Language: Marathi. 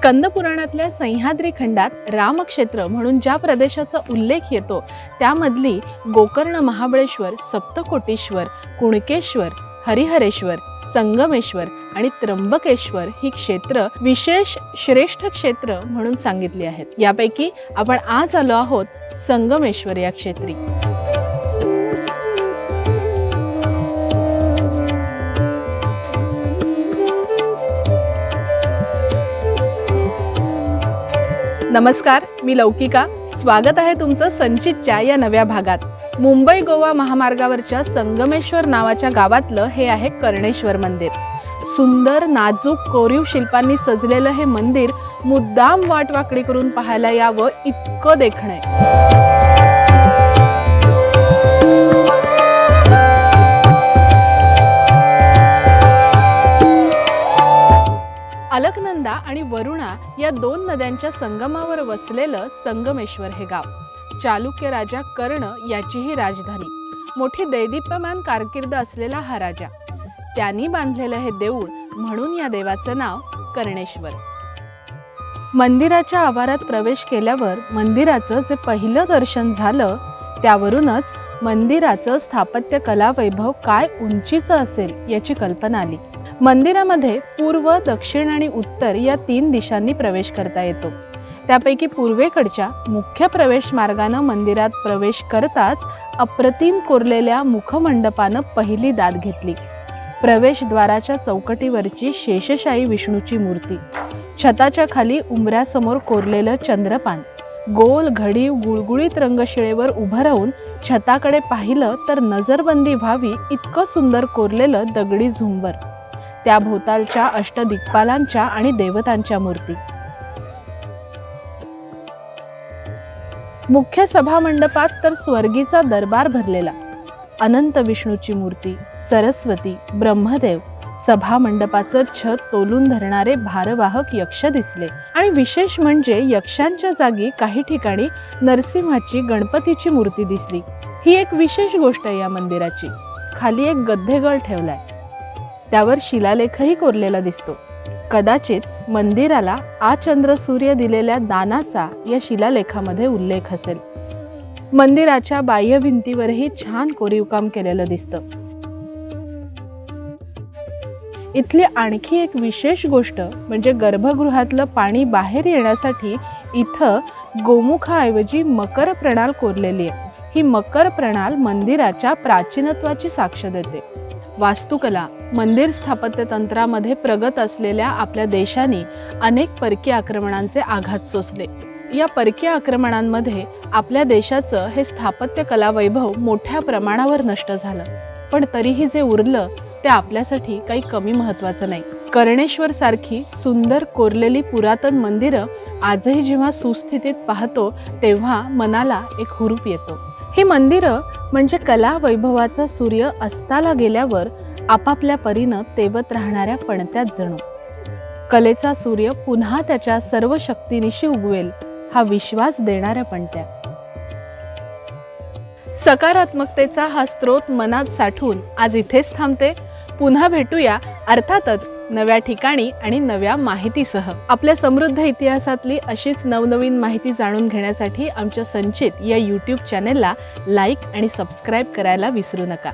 स्कंदपुराणातल्या सह्याद्री खंडात रामक्षेत्र म्हणून ज्या प्रदेशाचा उल्लेख येतो त्यामधली गोकर्ण महाबळेश्वर सप्तकोटेश्वर कुणकेश्वर हरिहरेश्वर संगमेश्वर आणि त्र्यंबकेश्वर ही क्षेत्र विशेष श्रेष्ठ क्षेत्र म्हणून सांगितली आहेत. यापैकी आपण आज आलो आहोत संगमेश्वर या क्षेत्री. नमस्कार मी लौकिका. स्वागत आहे तुमचं संचितच्या या नव्या भागात. मुंबई गोवा महामार्गावरच्या संगमेश्वर नावाच्या गावातलं हे आहे कर्णेश्वर मंदिर. सुंदर नाजूक कोरीव शिल्पांनी सजलेलं हे मंदिर मुद्दाम वाटवाकडी करून पाहायला यावं इतकं देखणं आहे. अलकनंदा आणि वरुणा या दोन नद्यांच्या संगमावर वसलेलं संगमेश्वर हे गाव. चालुक्य राजा कर्ण याचीही राजधानी. मोठी दैदिप्यमान कारकीर्द असलेला हा राजा. त्यांनी बांधलेलं हे देऊळ म्हणून या देवाचं नाव कर्णेश्वर. मंदिराच्या आवारात प्रवेश केल्यावर मंदिराचं जे पहिलं दर्शन झालं त्यावरूनच मंदिराचं स्थापत्य कला वैभव काय उंचीचं असेल याची कल्पना आली. मंदिरामध्ये पूर्व दक्षिण आणि उत्तर या तीन दिशांनी प्रवेश करता येतो. त्यापैकी पूर्वेकडच्या मुख्य प्रवेश मार्गानं मंदिरात प्रवेश करताच अप्रतिम कोरलेल्या मुखमंडपानं पहिली दाद घेतली. प्रवेशद्वाराच्या चौकटीवरची शेषशाही विष्णूची मूर्ती. छताच्या खाली उंबऱ्यासमोर कोरलेलं चंद्रपान. गोल घडीव गुळगुळीत रंगशिळेवर उभं राहून छताकडे पाहिलं तर नजरबंदी व्हावी इतकं सुंदर कोरलेलं दगडी झुंबर. त्या भोवतालच्या अष्टदिग्पालांच्या आणि देवतांच्या मूर्ती. मुख्य सभा मंडपात तर स्वर्गीचा दरबार भरलेला. अनंत विष्णूची मूर्ती सरस्वती ब्रह्मदेव सभा मंडपाचं छत तोलून धरणारे भारवाहक यक्ष दिसले. आणि विशेष म्हणजे यक्षांच्या जागी काही ठिकाणी नरसिंहाची गणपतीची मूर्ती दिसली. ही एक विशेष गोष्ट आहे या मंदिराची. खाली एक गद्धेगळ ठेवलाय. त्यावर शिलालेखही कोरलेला दिसतो. कदाचित मंदिराला आचंद्र सूर्य दिलेल्या दानाचा या शिलालेखामध्ये उल्लेख असेल. मंदिराच्या बाह्य भिंतीवरही छान कोरीवकाम केलेलं दिसतं. इथली आणखी एक विशेष गोष्ट म्हणजे गर्भगृहातलं पाणी बाहेर येण्यासाठी इथं गोमुखाऐवजी मकर प्रणाल कोरलेली आहे. ही मकर प्रणाल मंदिराच्या प्राचीनत्वाची साक्ष देते. वास्तुकला मंदिर स्थापत्य तंत्रामध्ये प्रगत असलेल्या आपल्या देशांनी अनेक परकीय आक्रमणांचे आघात सोसले. या परकीय आक्रमणांमध्ये आपल्या देशाचं हे स्थापत्य कला वैभव मोठ्या प्रमाणावर नष्ट झालं. पण तरीही जे उरलं ते आपल्यासाठी काही कमी महत्वाचं नाही. कर्णेश्वर सारखी सुंदर कोरलेली पुरातन मंदिरं आजही जेव्हा सुस्थितीत पाहतो तेव्हा मनाला एक हुरूप येतो. ही मंदिरं म्हणजे कला वैभवाचा सूर्य अस्ताला गेल्यावर आपापल्या परीनं तेवत राहणाऱ्या पणत्यात जणू. कलेचा सूर्य पुन्हा त्याच्या सर्व शक्तीनिशी उगवेल हा विश्वास देणाऱ्या पणत्या. सकारात्मकतेचा हा स्रोत मनात साठवून आज इथेच थांबते. पुन्हा भेटूया अर्थातच नव्या ठिकाणी आणि नव्या माहितीसह. आपल्या समृद्ध इतिहासातली अशीच नवनवीन माहिती जाणून घेण्यासाठी आमच्या संचित या यूट्यूब चॅनेलला लाईक आणि सबस्क्राईब करायला विसरू नका.